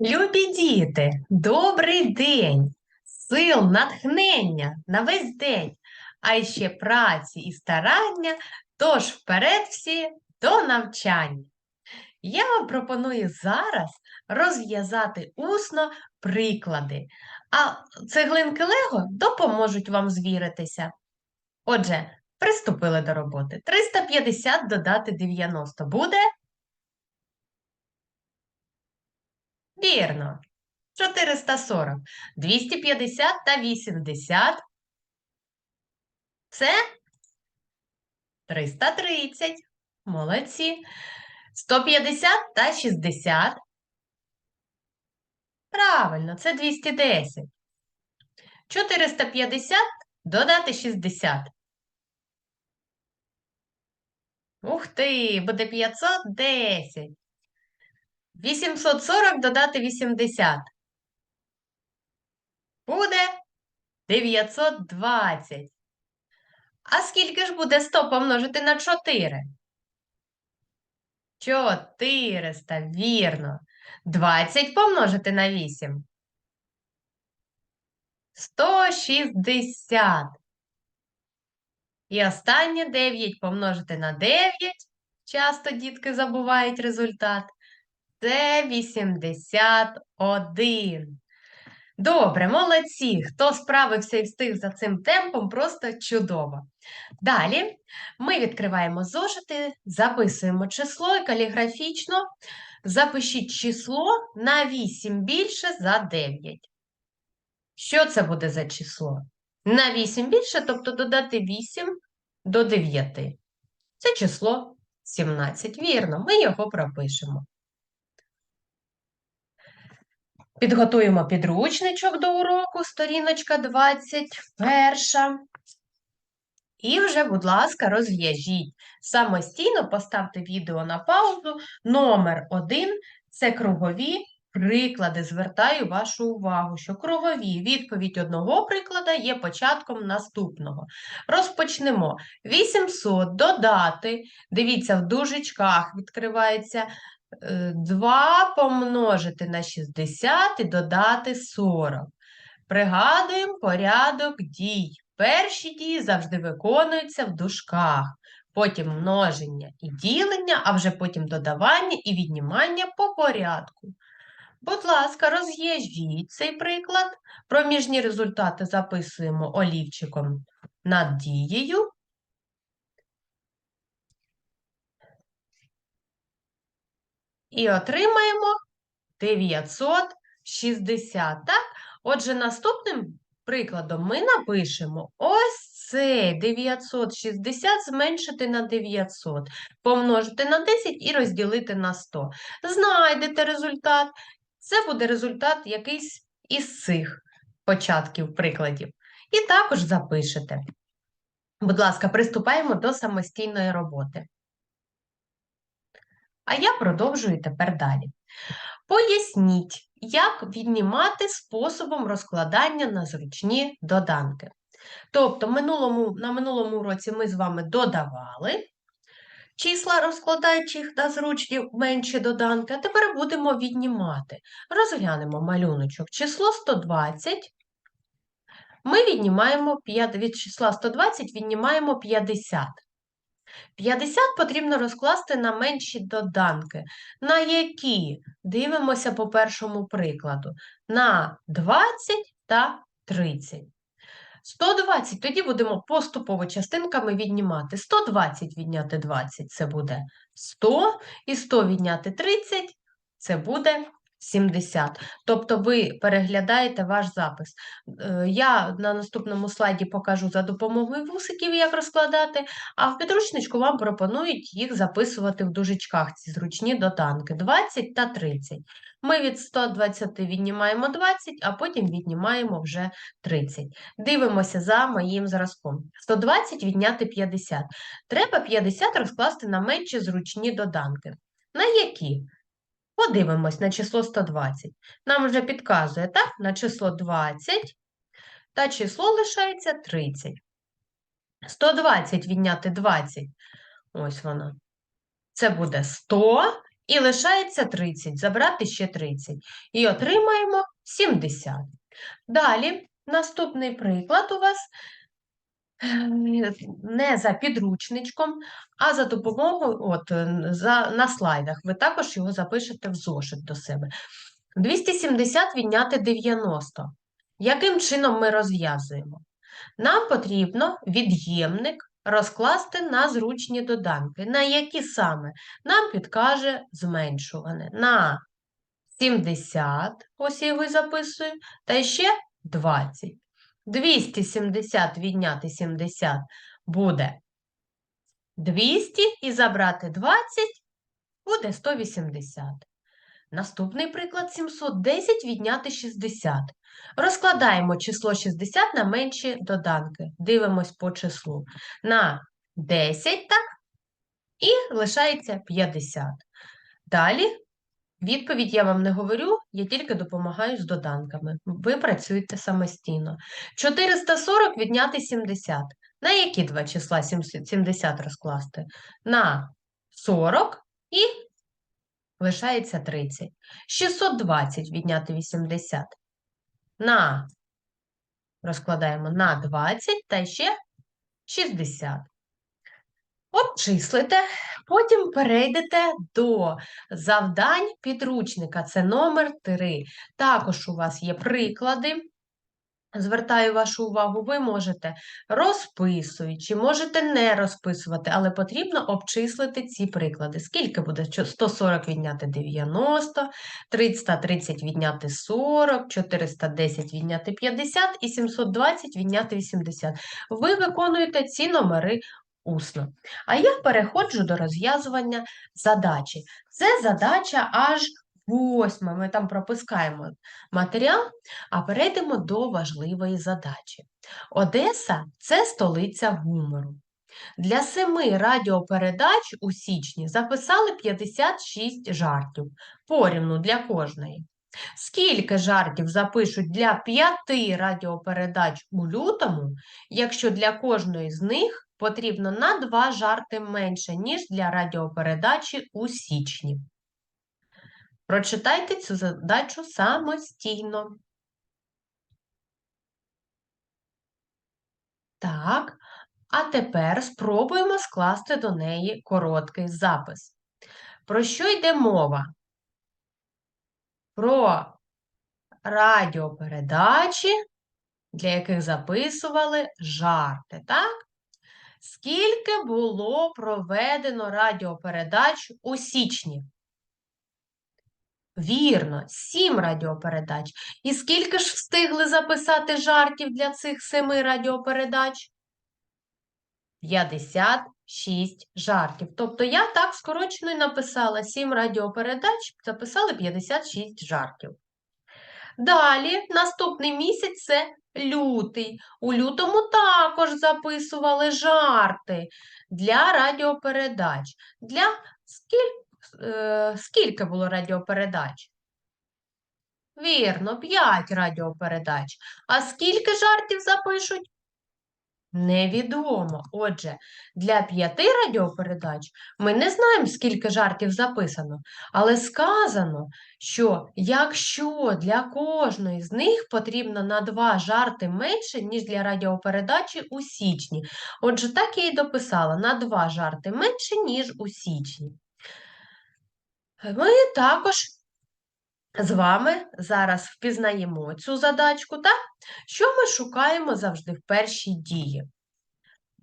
Любі діти, добрий день, сил, натхнення на весь день, а ще праці і старання, тож вперед всі до навчання. Я вам пропоную зараз розв'язати усно приклади, а цеглинки Лего допоможуть вам звіритися. Отже, приступили до роботи. 350 додати 90 буде? Вірно. 440. 250 та 80. Це 330. Молодці. 150 та 60. Правильно, це 210. 450 додати 60. Ух ти, буде 510. 840 додати 80. Буде 920. А скільки ж буде 100 помножити на 4? 400, вірно. 20 помножити на 8. 160. І останнє 9 помножити на 9. Часто дітки забувають результат. Це 81. Добре, молодці. Хто справився і встиг за цим темпом, просто чудово. Далі ми відкриваємо зошити, записуємо число і каліграфічно запишіть число на 8 більше за 9. Що це буде за число? На 8 більше, тобто додати 8 до 9. Це число 17. Вірно, ми його пропишемо. Підготуємо підручничок до уроку, сторіночка 21. І вже, будь ласка, розв'яжіть. Самостійно поставте відео на паузу. Номер 1 це кругові приклади. Звертаю вашу увагу, що кругові відповідь одного приклада є початком наступного. Розпочнемо. 800 додати. Дивіться, в дужечках відкривається 2 помножити на 60 і додати 40. Пригадуємо порядок дій. Перші дії завжди виконуються в дужках, потім множення і ділення, а вже потім додавання і віднімання по порядку. Будь ласка, роз'їжджіть цей приклад. Проміжні результати записуємо олівчиком над дією. І отримаємо 960. Так? Отже, наступним прикладом ми напишемо ось цей 960 зменшити на 900, помножити на 10 і розділити на 100. Знайдете результат. Це буде результат якийсь із цих початків прикладів. І також запишете. Будь ласка, приступаємо до самостійної роботи. А я продовжую тепер далі. Поясніть, як віднімати способом розкладання на зручні доданки. Тобто, минулому, на минулому уроці ми з вами додавали числа, розкладаючи їх на зручні менші доданки, а тепер будемо віднімати. Розглянемо малюночок. Число 120. Ми віднімаємо 5, від числа 120 віднімаємо 50. 50 потрібно розкласти на менші доданки. На які? Дивимося по першому прикладу. На 20 та 30. 120, тоді будемо поступово частинками віднімати. 120 відняти 20 це буде 100, і 100 відняти 30 це буде 70. Тобто ви переглядаєте ваш запис. Е, я на наступному слайді покажу за допомогою вусиків, як розкладати, а в підручничку вам пропонують їх записувати в дужечках, ці зручні доданки 20 та 30. Ми від 120 віднімаємо 20, а потім віднімаємо вже 30. Дивимося за моїм зразком. 120 відняти 50. Треба 50 розкласти на менші зручні доданки. На які? Подивимось на число 120. Нам вже підказує, так? На число 20 та число лишається 30. 120 відняти 20. Ось воно. Це буде 100 і лишається 30, забрати ще 30. І отримаємо 70. Далі, наступний приклад у вас не за підручничком, а за допомогою от, за, на слайдах. Ви також його запишете в зошит до себе. 270 відняти 90. Яким чином ми розв'язуємо? Нам потрібно від'ємник розкласти на зручні доданки. На які саме? Нам підкаже зменшуване. На 70, ось я його записую, та ще 20. 270 відняти 70 буде 200 і забрати 20 буде 180. Наступний приклад 710 відняти 60. Розкладаємо число 60 на менші доданки. Дивимось по числу. На 10, так? І лишається 50. Далі відповідь я вам не говорю, я тільки допомагаю з доданками. Ви працюєте самостійно. 440 відняти 70. На які два числа 70 розкласти? На 40 і лишається 30. 620 відняти 80. На, розкладаємо на 20 та ще 60. Обчислите, потім перейдете до завдань підручника. Це номер 3. Також у вас є приклади. Звертаю вашу увагу, ви можете розписуючи, можете не розписувати, але потрібно обчислити ці приклади. Скільки буде 140 відняти 90, 330 відняти 40, 410 відняти 50 і 720 відняти 80. Ви виконуєте ці номери усно. А я переходжу до розв'язування задачі. Це задача аж восьма. Ми там пропускаємо матеріал, а перейдемо до важливої задачі. Одеса це столиця гумору. Для семи радіопередач у січні записали 56 жартів, порівну для кожної. Скільки жартів запишуть для п'яти радіопередач у лютому, якщо для кожної з них потрібно на два жарти менше, ніж для радіопередачі у січні? Прочитайте цю задачу самостійно. Так, а тепер спробуємо скласти до неї короткий запис. Про що йде мова? Про радіопередачі, для яких записували жарти, так? Скільки було проведено радіопередач у січні? Вірно, сім радіопередач. І скільки ж встигли записати жартів для цих семи радіопередач? 56 жартів. Тобто я так скорочено і написала 7 радіопередач, записали 56 жартів. Далі, наступний місяць це лютий. У лютому також записували жарти для радіопередач. Для скіль... е, скільки було радіопередач? Вірно, 5 радіопередач. А скільки жартів запишуть? Невідомо. Отже, для п'яти радіопередач ми не знаємо, скільки жартів записано, але сказано, що якщо для кожної з них потрібно на два жарти менше, ніж для радіопередачі у січні. Отже, так я і дописала на два жарти менше, ніж у січні. Ми також з вами зараз впізнаємо цю задачку, так? Що ми шукаємо завжди в першій дії?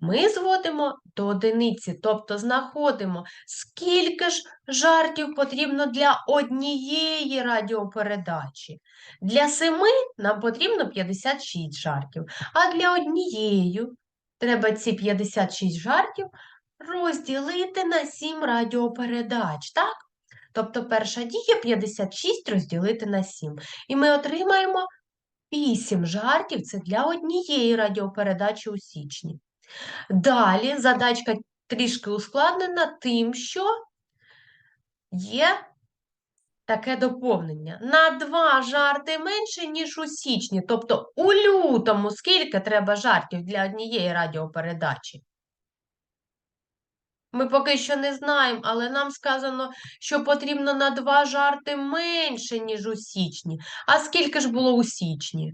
Ми зводимо до одиниці, тобто знаходимо, скільки ж жартів потрібно для однієї радіопередачі. Для семи нам потрібно 56 жартів, а для однієї треба ці 56 жартів розділити на 7 радіопередач, так? Тобто перша дія 56 розділити на 7. І ми отримаємо 8 жартів це для однієї радіопередачі у січні. Далі задачка трішки ускладнена тим, що є таке доповнення. На 2 жарти менше, ніж у січні. Тобто у лютому скільки треба жартів для однієї радіопередачі? Ми поки що не знаємо, але нам сказано, що потрібно на два жарти менше, ніж у січні. А скільки ж було у січні?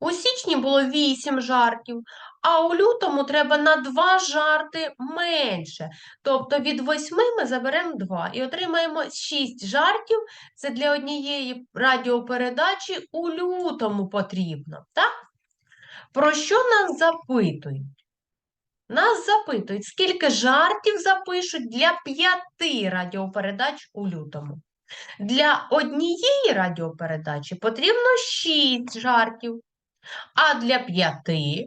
У січні було 8 жартів, а у лютому треба на 2 жарти менше. Тобто від 8 ми заберемо 2 і отримаємо 6 жартів. Це для однієї радіопередачі у лютому потрібно. Так? Про що нас запитують? Нас запитують, скільки жартів запишуть для п'яти радіопередач у лютому. Для однієї радіопередачі потрібно 6 жартів, а для п'яти,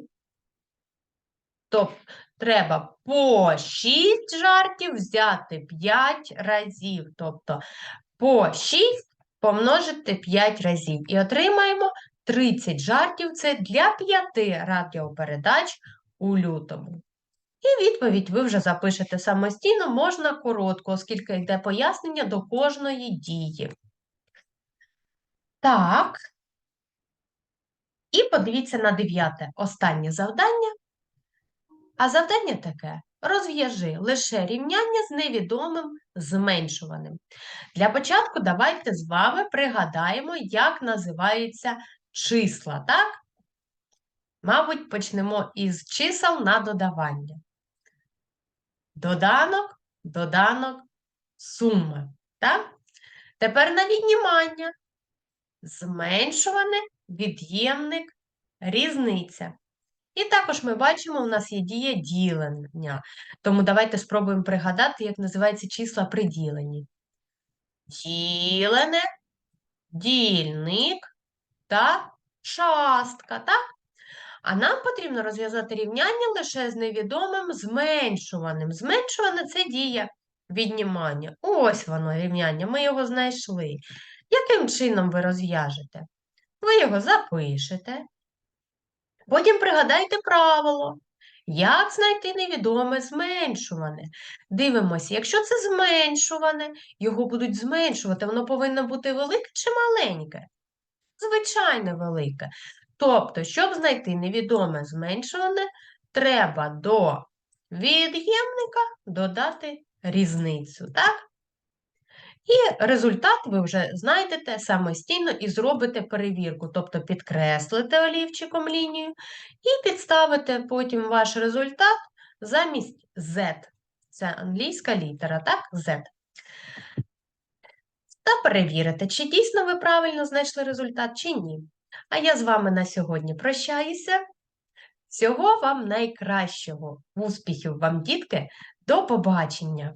тобто треба по 6 жартів взяти 5 разів. Тобто по 6 помножити 5 разів. І отримаємо 30 жартів. Це для 5 радіопередач у лютому. І відповідь ви вже запишете самостійно, можна коротко, оскільки йде пояснення до кожної дії. Так. І подивіться на дев'яте останнє завдання. А завдання таке: розв'яжи лише рівняння з невідомим зменшуваним. Для початку давайте з вами пригадаємо, як називаються числа, так? Мабуть, почнемо із чисел на додавання. Доданок, доданок, сума. Так? Тепер на віднімання. Зменшуване, від'ємник, різниця. І також ми бачимо, у нас є дія ділення. Тому давайте спробуємо пригадати, як називаються числа при діленні. Ділене, дільник та частка. Так? А нам потрібно розв'язати рівняння лише з невідомим зменшуваним. Зменшуване це дія віднімання. Ось воно рівняння, ми його знайшли. Яким чином ви розв'яжете? Ви його запишете. Потім пригадайте правило. Як знайти невідоме зменшуване? Дивимося, якщо це зменшуване, його будуть зменшувати, воно повинно бути велике чи маленьке? Звичайно, велике. Тобто, щоб знайти невідоме зменшуване, треба до від'ємника додати різницю. Так? І результат ви вже знайдете самостійно і зробите перевірку, тобто підкреслите олівчиком лінію і підставите потім ваш результат замість Z. Це англійська літера, так? Z. Та перевірите, чи дійсно ви правильно знайшли результат, чи ні. А я з вами на сьогодні прощаюся. Всього вам найкращого. Успіхів вам, дітки! До побачення!